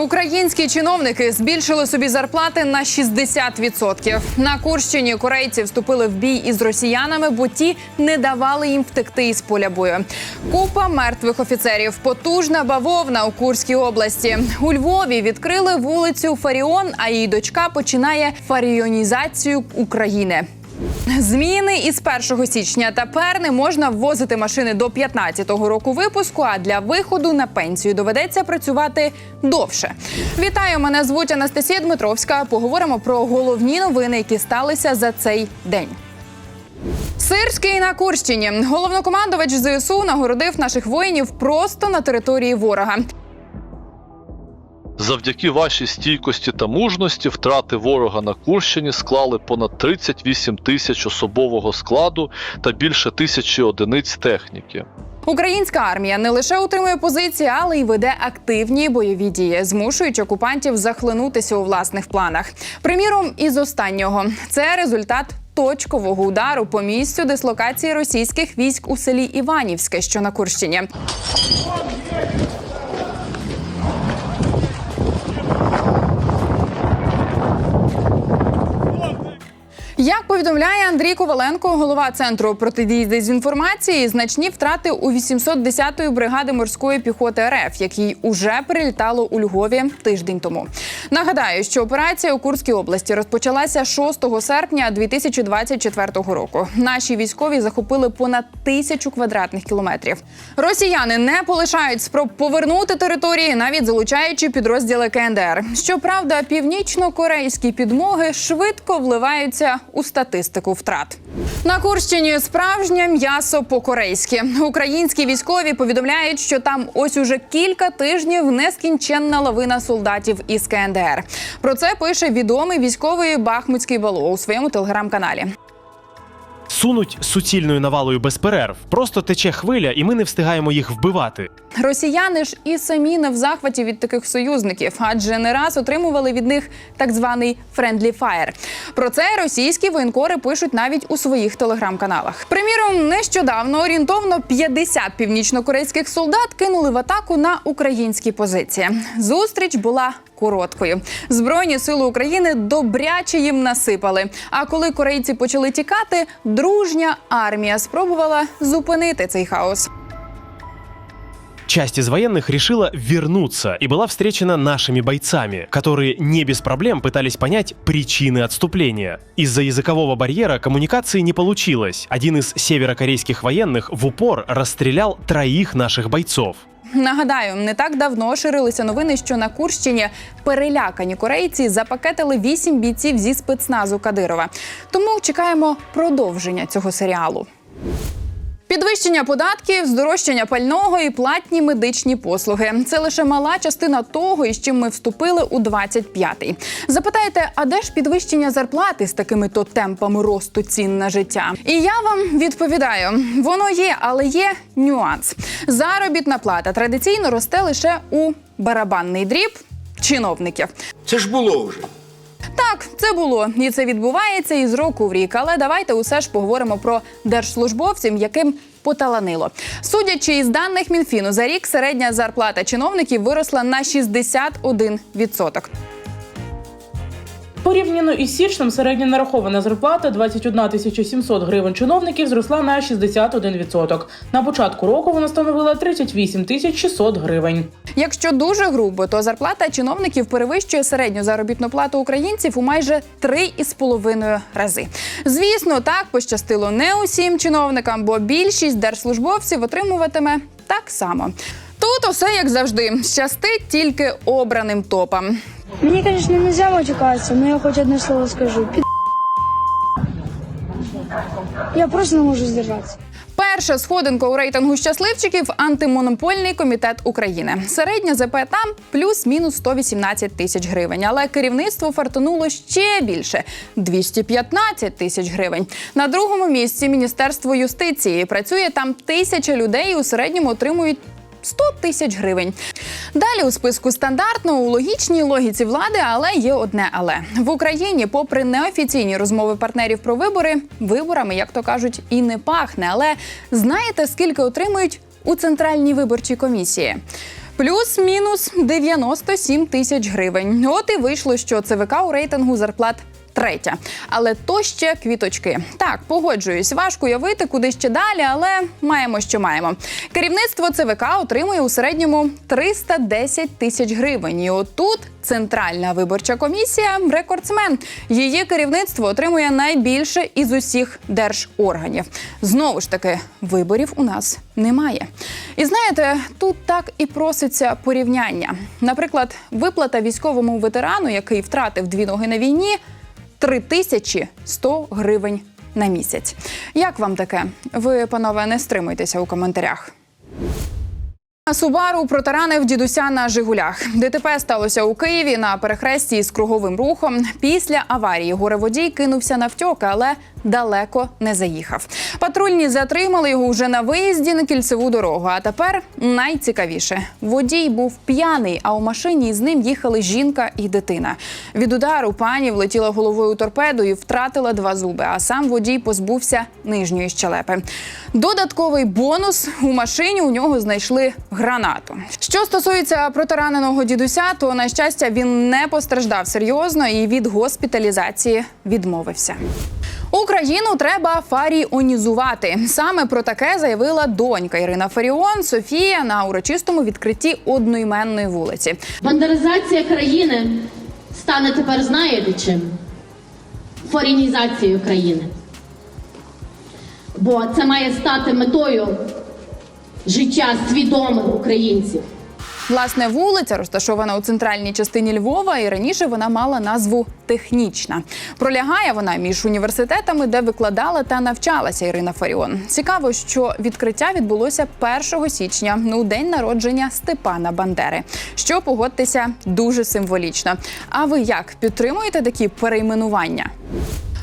Українські чиновники збільшили собі зарплати на 60%. На Курщині корейці вступили в бій із росіянами, бо ті не давали їм втекти із поля бою. Купа мертвих офіцерів, потужна бавовна у Курській області. У Львові відкрили вулицю Фаріон, а її дочка починає фаріонізацію України. Зміни із 1 січня тепер не можна ввозити машини до 15-го року випуску. А для виходу на пенсію доведеться працювати довше. Вітаю! Мене звуть Анастасія Дмитровська. Поговоримо про головні новини, які сталися за цей день. Сирський на Курщині. Головнокомандувач ЗСУ нагородив наших воїнів просто на території ворога. Завдяки вашій стійкості та мужності втрати ворога на Курщині склали понад 38 тисяч особового складу та більше тисячі одиниць техніки. Українська армія не лише утримує позиції, але й веде активні бойові дії, змушуючи окупантів захлинутися у власних планах. Приміром, із останнього це результат. Точкового удару по місцю дислокації російських військ у селі Іванівське, що на Курщині. Як повідомляє Андрій Коваленко, голова центру протидії дезінформації, значні втрати у 810-ї бригади морської піхоти РФ, який уже прилітало у Львові тиждень тому. Нагадаю, що операція у Курській області розпочалася 6 серпня 2024 року. Наші військові захопили понад тисячу квадратних кілометрів. Росіяни не полишають спроб повернути території, навіть залучаючи підрозділи КНДР. Щоправда, північно-корейські підмоги швидко вливаються у статистику втрат. На Курщині справжнє м'ясо по-корейськи. Українські військові повідомляють, що там ось уже кілька тижнів нескінченна лавина солдатів із КНДР. Про це пише відомий військовий Бахмутський Балу у своєму телеграм-каналі. Сунуть суцільною навалою без перерв. Просто тече хвиля, і ми не встигаємо їх вбивати. Росіяни ж і самі не в захваті від таких союзників, адже не раз отримували від них так званий «friendly fire». Про це російські воєнкори пишуть навіть у своїх телеграм-каналах. Приміром, нещодавно орієнтовно 50 північнокорейських солдат кинули в атаку на українські позиції. Зустріч була короткою. Збройні сили України добряче їм насипали. А коли корейці почали тікати, дружня армія спробувала зупинити цей хаос. Часть из военных решила вернуться и была встречена нашими бойцами, которые не без проблем пытались понять причины отступления. Из-за языкового барьера коммуникации не получилось. Один из северокорейских военных в упор расстрелял троих наших бойцов. Нагадаю, не так давно ширилися новини, що на Курщині перелякані корейці запакетили вісім бійців зі спецназу Кадирова. Тому чекаємо продовження цього серіалу. Підвищення податків, здорожчання пального і платні медичні послуги це лише мала частина того, із чим ми вступили у 25-й. Запитаєте, а де ж підвищення зарплати з такими то темпами росту цін на життя? І я вам відповідаю: воно є, але є нюанс. Заробітна плата традиційно росте лише у барабанний дріб чиновників. Це ж було вже. Це було і це відбувається із року в рік. Але давайте усе ж поговоримо про держслужбовців, яким поталанило. Судячи із даних Мінфіну, за рік середня зарплата чиновників виросла на 61%. Порівняно із січнем середня нарахована зарплата 21 тисяча 700 гривень чиновників зросла на 61%. На початку року вона становила 38 тисяч 600 гривень. Якщо дуже грубо, то зарплата чиновників перевищує середню заробітну плату українців у майже 3,5 рази. Звісно, так пощастило не усім чиновникам, бо більшість держслужбовців отримуватиме так само. Тут усе як завжди щастить тільки обраним топам. Мне, конечно, нельзя матюкаться, но я хоть одно слово скажу. Пи***. Я просто не можу сдержаться. Перша сходинка у рейтингу щасливчиків антимонопольний комітет України. Середня ЗП плюс-мінус 118 тисяч гривень. Але керівництво фартануло ще більше 215 тисяч гривень. На другому місці міністерство юстиції працює там тисяча людей. У середньому отримують 100 тисяч гривень. Далі у списку стандартно у логічній логіці влади, але є одне але в Україні, попри неофіційні розмови партнерів про вибори, виборами, як то кажуть, і не пахне. Але знаєте, скільки отримують у центральній виборчій комісії? Плюс-мінус 97 тисяч гривень. От і вийшло, що ЦВК у рейтингу зарплат. Третя, але то ще квіточки. Так, погоджуюсь, важко уявити, куди ще далі, але маємо, що маємо. Керівництво ЦВК отримує у середньому 310 тисяч гривень. І отут центральна виборча комісія рекордсмен. Її керівництво отримує найбільше із усіх держорганів. Знову ж таки, виборів у нас немає. І знаєте, тут так і проситься порівняння. Наприклад, виплата військовому ветерану, який втратив дві ноги на війні, 3100 гривень на місяць. Як вам таке? Ви, панове, не стримуйтеся у коментарях. Субару протаранив дідуся на Жигулях. ДТП сталося у Києві на перехресті з круговим рухом. Після аварії гореводій кинувся навтьоки, але далеко не заїхав. Патрульні затримали його вже на виїзді на кільцеву дорогу. А тепер найцікавіше: водій був п'яний, а у машині з ним їхали жінка і дитина. Від удару пані влетіла головою торпеду і втратила два зуби. А сам водій позбувся нижньої щелепи. Додатковий бонус у машині у нього знайшли гранату. Що стосується протараненого дідуся, то на щастя він не постраждав серйозно і від госпіталізації відмовився. Україну треба фаріонізувати. Саме про таке заявила донька Ірина Фаріон Софія на урочистому відкритті одноіменної вулиці. Бандеризація країни стане тепер знаєте чим? Форінізацією країни. Бо це має стати метою життя свідомих українців. Власне, вулиця розташована у центральній частині Львова, і раніше вона мала назву Технічна. Пролягає вона між університетами, де викладала та навчалася Ірина Фаріон. Цікаво, що відкриття відбулося 1 січня, у день народження Степана Бандери. Що погодьтеся дуже символічно. А ви як підтримуєте такі перейменування?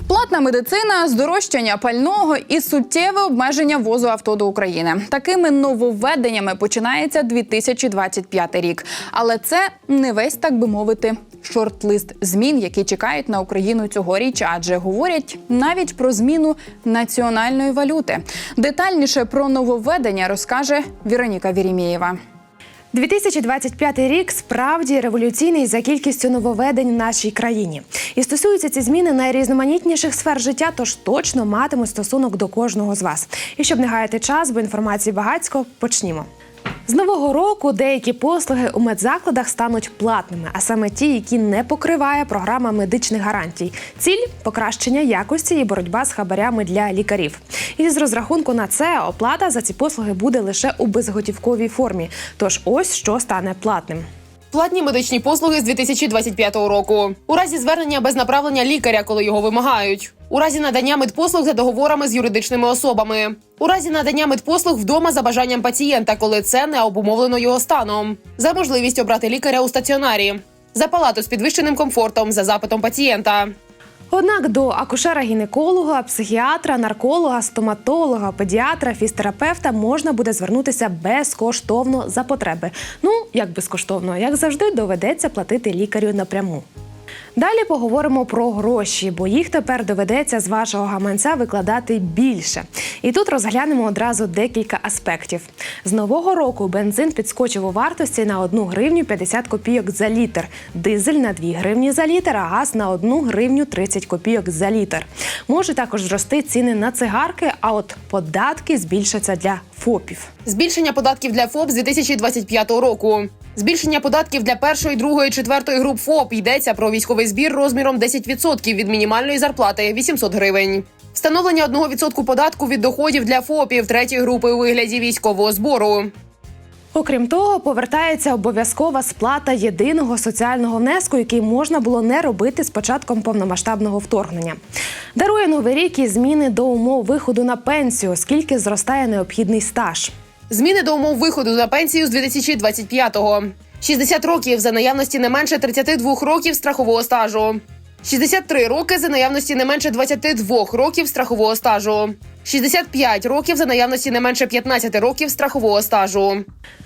Платна медицина, здорожчання пального і суттєве обмеження ввозу авто до України. Такими нововведеннями починається 2025 рік. Але це не весь, так би мовити, шорт-лист змін, які чекають на Україну цьогоріч, адже говорять навіть про зміну національної валюти. Детальніше про нововведення розкаже Віроніка Вірімєєва. 2025 рік справді революційний за кількістю нововведень в нашій країні. І стосуються ці зміни найрізноманітніших сфер життя, тож точно матимуть стосунок до кожного з вас. І щоб не гаяти час, бо інформації багацько почнімо. З нового року деякі послуги у медзакладах стануть платними, а саме ті, які не покриває програма медичних гарантій. Ціль покращення якості і боротьба з хабарями для лікарів. І з розрахунку на це оплата за ці послуги буде лише у безготівковій формі. Тож ось що стане платним. Платні медичні послуги з 2025 року. У разі звернення без направлення лікаря, коли його вимагають. У разі надання медпослуг за договорами з юридичними особами. У разі надання медпослуг вдома за бажанням пацієнта, коли це не обумовлено його станом. За можливість обрати лікаря у стаціонарі. За палату з підвищеним комфортом за запитом пацієнта. Однак до акушера-гінеколога, психіатра, нарколога, стоматолога, педіатра, фізтерапевта можна буде звернутися безкоштовно за потреби. Ну як безкоштовно, як завжди, доведеться платити лікарю напряму. Далі поговоримо про гроші, бо їх тепер доведеться з вашого гаманця викладати більше. І тут розглянемо одразу декілька аспектів. З нового року бензин підскочив у вартості на 1 гривню 50 копійок за літр, дизель на 2 гривні за літр, а газ на 1 гривню 30 копійок за літр. Може також зрости ціни на цигарки, а от податки збільшаться для ФОПів. Збільшення податків для ФОП з 2025 року. Збільшення податків для першої, другої, четвертої груп ФОП йдеться про військовий збір розміром 10% від мінімальної зарплати 800 гривень. Встановлення 1% податку від доходів для ФОПів третьої групи у вигляді військового збору. Окрім того, повертається обов'язкова сплата єдиного соціального внеску, який можна було не робити з початком повномасштабного вторгнення. Дарує новий рік і зміни до умов виходу на пенсію, оскільки зростає необхідний стаж. Зміни до умов виходу на пенсію з 2025-го. 60 років за наявності не менше 32 років страхового стажу. 63 роки за наявності не менше 22 років страхового стажу. 65 років за наявності не менше 15 років страхового стажу.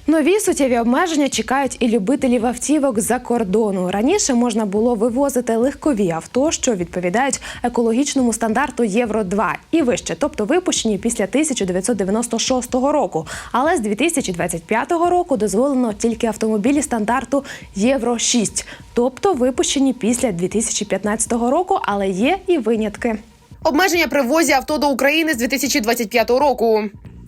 Нові суттєві обмеження чекають і любителів автівок за кордону. Раніше можна було вивозити легкові авто, що відповідають екологічному стандарту Євро 2 і вище, тобто випущені після 1996 року. Але з 2025 року дозволено тільки автомобілі стандарту Євро 6, тобто випущені після 2015 року, але є і винятки. Обмеження при ввозі авто до України з 2025 року.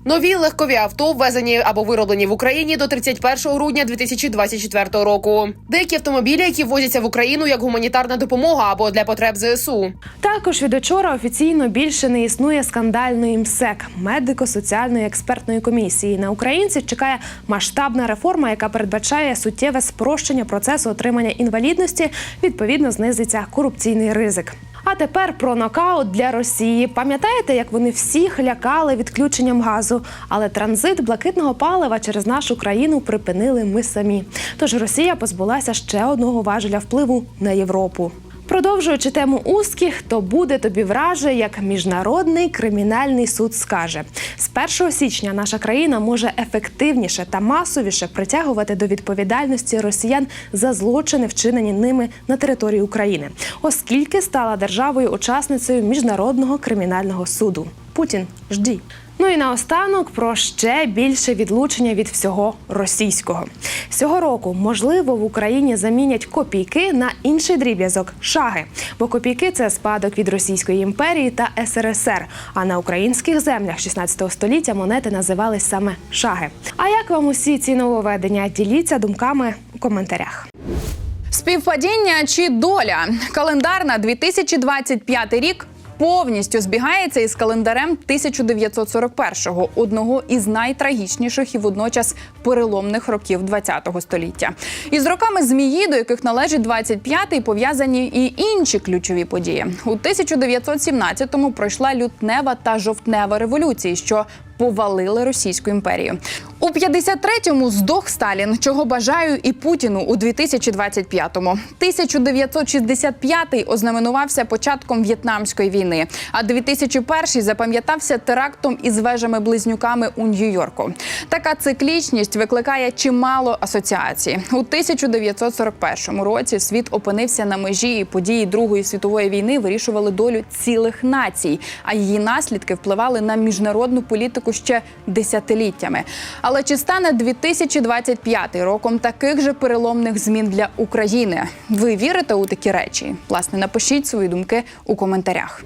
Нові легкові авто ввезені або вироблені в Україні до 31 грудня 2024 року. Деякі автомобілі, які ввозяться в Україну як гуманітарна допомога або для потреб ЗСУ. Також від учора офіційно більше не існує скандальної МСЕК медико-соціальної експертної комісії. На українців чекає масштабна реформа, яка передбачає суттєве спрощення процесу отримання інвалідності. Відповідно, знизиться корупційний ризик. А тепер про нокаут для Росії. Пам'ятаєте, як вони всіх лякали відключенням газу? Але транзит блакитного палива через нашу країну припинили ми самі. Тож Росія позбулася ще одного важеля впливу на Європу. Продовжуючи тему узких, то буде тобі враже, як міжнародний кримінальний суд скаже. З 1 січня наша країна може ефективніше та масовіше притягувати до відповідальності росіян за злочини, вчинені ними на території України, оскільки стала державою-учасницею міжнародного кримінального суду. Путін жді. Ну і наостанок про ще більше відлучення від всього російського. Цього року, можливо, в Україні замінять копійки на інший дріб'язок шаги. Бо копійки це спадок від Російської імперії та СРСР. А на українських землях 16 століття монети називались саме шаги. А як вам усі ці нововведення? Діліться думками у коментарях. Співпадіння чи доля? Календар на 2025 рік повністю збігається із календарем 1941-го, одного із найтрагічніших і водночас переломних років ХХ століття. Із роками змії, до яких належить 25-й, пов'язані і інші ключові події. У 1917-му пройшла лютнева та жовтнева революції, що повалили Російську імперію. У 53-му здох Сталін, чого бажаю і Путіну у 2025-му. 1965-й ознаменувався початком В'єтнамської війни, а 2001-й запам'ятався терактом із вежами-близнюками у Нью-Йорку. Така циклічність викликає чимало асоціацій. У 1941 році світ опинився на межі, і події Другої світової війни вирішували долю цілих націй, а її наслідки впливали на міжнародну політику ще десятиліттями. Але чи стане 2025 роком таких же переломних змін для України? Ви вірите у такі речі? Власне, напишіть свої думки у коментарях.